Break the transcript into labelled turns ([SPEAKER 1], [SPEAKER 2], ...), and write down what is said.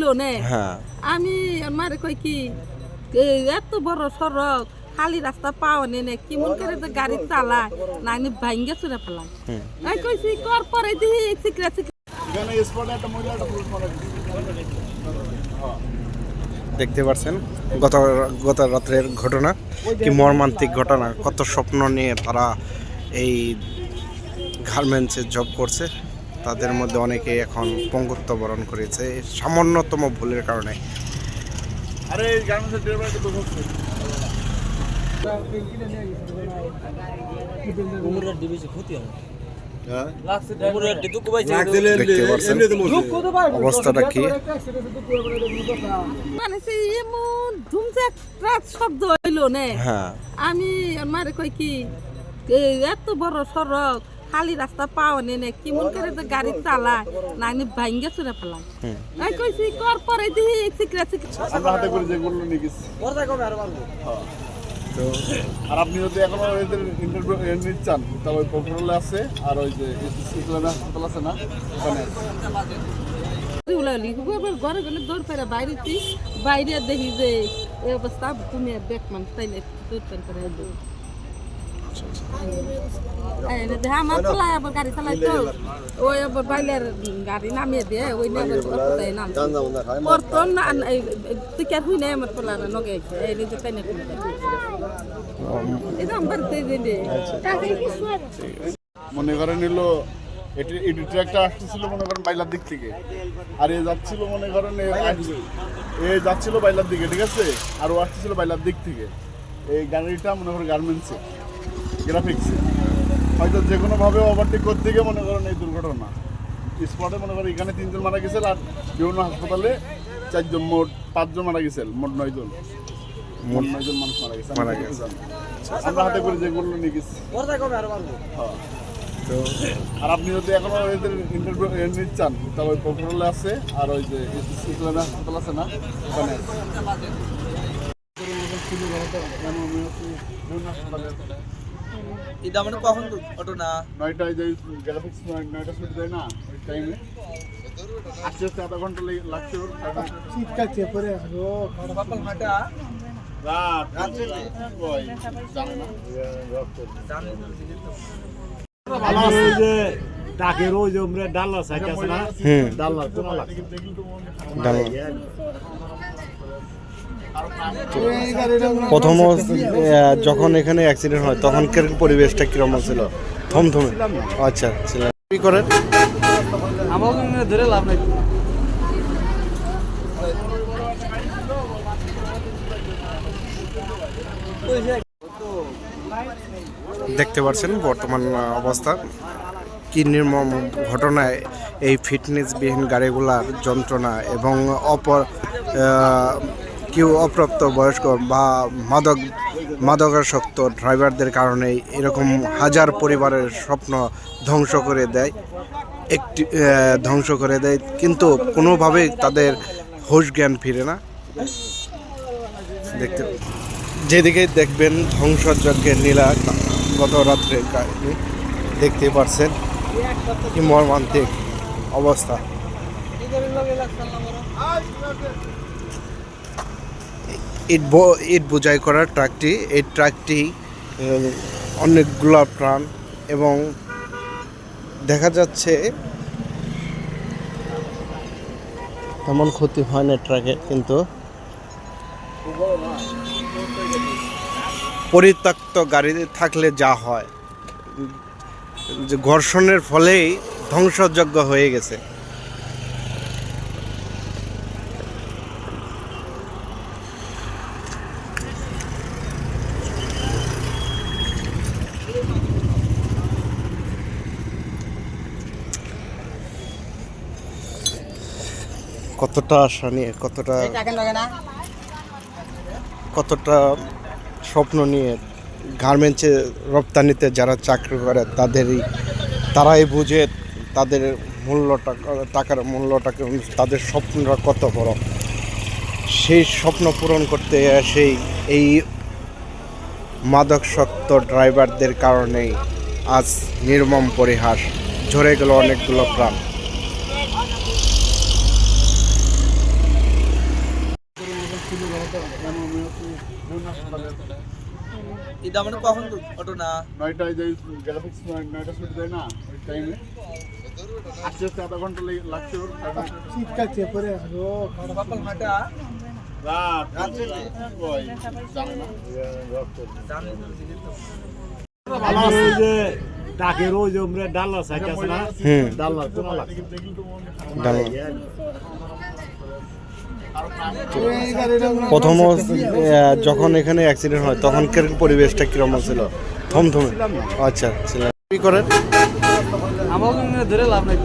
[SPEAKER 1] হইল নে।
[SPEAKER 2] হ্যাঁ।
[SPEAKER 1] আমি মারে কই কি এত বড় সড়ক খালি রাস্তা পাও নে নে কেমন করে যে গাড়ি চালায় না আমি ভাঙ্গে চুরে আমি কইছি কর পরে সিকরা
[SPEAKER 3] গেছে
[SPEAKER 2] দেখতে পাচ্ছেন গত গত রাত্রের ঘটনা কি মর্মান্তিক ঘটনা কত স্বপ্ন নিয়ে তারা এই গার্মেন্টসে জব করছে। তাদের মধ্যে অনেকে এখন পঙ্গুত্ব বরণ করেছে সামান্যতম ভুলের কারণে।
[SPEAKER 3] হ্যাঁ?
[SPEAKER 2] অবস্থাটা কি?
[SPEAKER 1] মানে শব্দ হইল নে।
[SPEAKER 2] হ্যাঁ।
[SPEAKER 1] আমি মারে কই কি এই এত বড় সড়ক খালি রাস্তা পাও নে নে কেমন করে যে গাড়ি চালায় না আমি ভাঙ্গে চুরে ফেলাই
[SPEAKER 2] হুম।
[SPEAKER 1] আমি কইছি কর পরে দিহি সিকরা সিকরা
[SPEAKER 3] আমরা হাতে করে যেগুলো নিয়ে গেছি
[SPEAKER 4] কবে আর পারব।
[SPEAKER 2] তো
[SPEAKER 3] আর আপনি যদি এখনও এদের ইন্টারভিউ নিচ্ছেন তাহলে আছে আর ওই যে ইসলামী হাসপাতাল আছে না ওখানে আছে।
[SPEAKER 1] উলালি এবার ঘরে গেলে দৌড় পেরে বাইরে বাইরে দেখি যে এই অবস্থা তুমি দেখ মানুষ তাই না দৌড় পেরে করে দৌড় এই না দেহা গাড়ি চালাই তো গাড়ি নামিয়ে
[SPEAKER 3] মনে করেন এলো ট্র্যাকটা আসতেছিল মনে করেন বাইলার দিক থেকে। আর এ যাচ্ছিল মনে করেন এ যাচ্ছিল বাইলার দিকে, ঠিক আছে? আর ও আসতেছিল বাইলার দিক থেকে। এই গাড়িটা মনে করেন গার্মেন্টসে গ্রাফিক্সে হয়তো যে কোনোভাবে ওভারটেক করতে গিয়ে মনে করেন এই দুর্ঘটনা। স্পটে মনে করেন এখানে তিনজন মারা গেছে আর বিভিন্ন হাসপাতালে চারজন মোট পাঁচজন মারা গেছে মোট নয়জন। মোট নয়জন মানুষ মারা গেছে।
[SPEAKER 2] মারা গেছে।
[SPEAKER 3] আমরা হাতে করে যেগুলো নিয়ে গেছি। হ্যাঁ।
[SPEAKER 2] তো
[SPEAKER 3] আর আপনি যদি এখনও এদের ইন্টারভিউ তাহলে ওই আছে আর ওই যে ইসলামী হাসপাতাল আছে না ওখানে আছে।
[SPEAKER 4] এটা মানে কখন অটো না?
[SPEAKER 3] নয়টায় যে গ্রাফিক্স নয়টা শুট যায় না ওই টাইমে আস্তে আস্তে আধা ঘণ্টা লেগে- লাগছে ওর।
[SPEAKER 4] সকাল হাঁটা?
[SPEAKER 3] রাত। ওই, জানে না।
[SPEAKER 5] টাকের ওই যে আমরা ডাল্লা সাইড আছে না? ডাল্লা কোনা লাগছে।
[SPEAKER 2] ডাল- প্রথম যখন এখানে অ্যাক্সিডেন্ট হয় তখন কীরকম পরিবেশটা কীরকম ছিল? থমথমে। আচ্ছা ছিল। কি করেন?
[SPEAKER 4] ধরে লাভ নাই।
[SPEAKER 2] দেখতে পাচ্ছেন বর্তমান অবস্থা। কি নির্মম ঘটনায় এই ফিটনেসবিহীন গাড়িগুলার যন্ত্রণা এবং অপর কেউ অপ্রাপ্ত বয়স্ক বা মাদক, মাদকাসক্ত ড্রাইভারদের কারণে এরকম হাজার পরিবারের স্বপ্ন ধ্বংস করে দেয়। একটি ধ্বংস করে দেয়। কিন্তু কোনোভাবেই তাদের হোশ জ্ঞান ফিরে না। দেখতে যেদিকে দেখবেন ধ্বংসযজ্ঞের নীলা গত কাহিনী, দেখতে পারছেন কি মর্মান্তিক অবস্থা। ইট ইট বোঝাই করার ট্রাকটি, এই ট্রাকটি অনেকগুলা প্রাণ এবং দেখা যাচ্ছে তেমন ক্ষতি হয় না ট্রাকে, কিন্তু পরিত্যক্ত গাড়ি থাকলে যা হয়। যে ঘর্ষণের ফলেই ধ্বংসযজ্ঞ হয়ে গেছে। কতটা আশা নিয়ে কতটা কতটা স্বপ্ন নিয়ে গার্মেন্টসে রপ্তানিতে যারা চাকরি করে তাদেরই তারাই বুঝে তাদের মূল্যটা টাকার মূল্যটা তাদের স্বপ্নটা কত বড়। সেই স্বপ্ন পূরণ করতে সেই এই মাদকসক্ত ড্রাইভারদের কারণেই আজ নির্মম পরিহাস ঝরে গেল অনেকগুলো প্রাণ
[SPEAKER 3] কেন আমি হচ্ছে জুন হাসপাতালে
[SPEAKER 4] এটা মানে কখন ঘটনা
[SPEAKER 3] নয়টায় যাই গ্রাফিক্স নয়টা শুট যায় না ওই টাইমে আস্তে আস্তে আধা ঘণ্টা লেগে- লাগছে ওর। শীতকাল করে আসব
[SPEAKER 4] সকাল নয়টা
[SPEAKER 3] রাত জানে না।
[SPEAKER 4] জানি
[SPEAKER 5] যে আমরা ডাল্লা সাইড আছে না? লাগছে?
[SPEAKER 2] ডাল প্রথম যখন এখানে অ্যাক্সিডেন্ট হয় তখন কীরকম পরিবেশটা কীরকম ছিল? থমথমে? আচ্ছা ছিল। কি করেন?
[SPEAKER 4] ধরে লাভ নাই।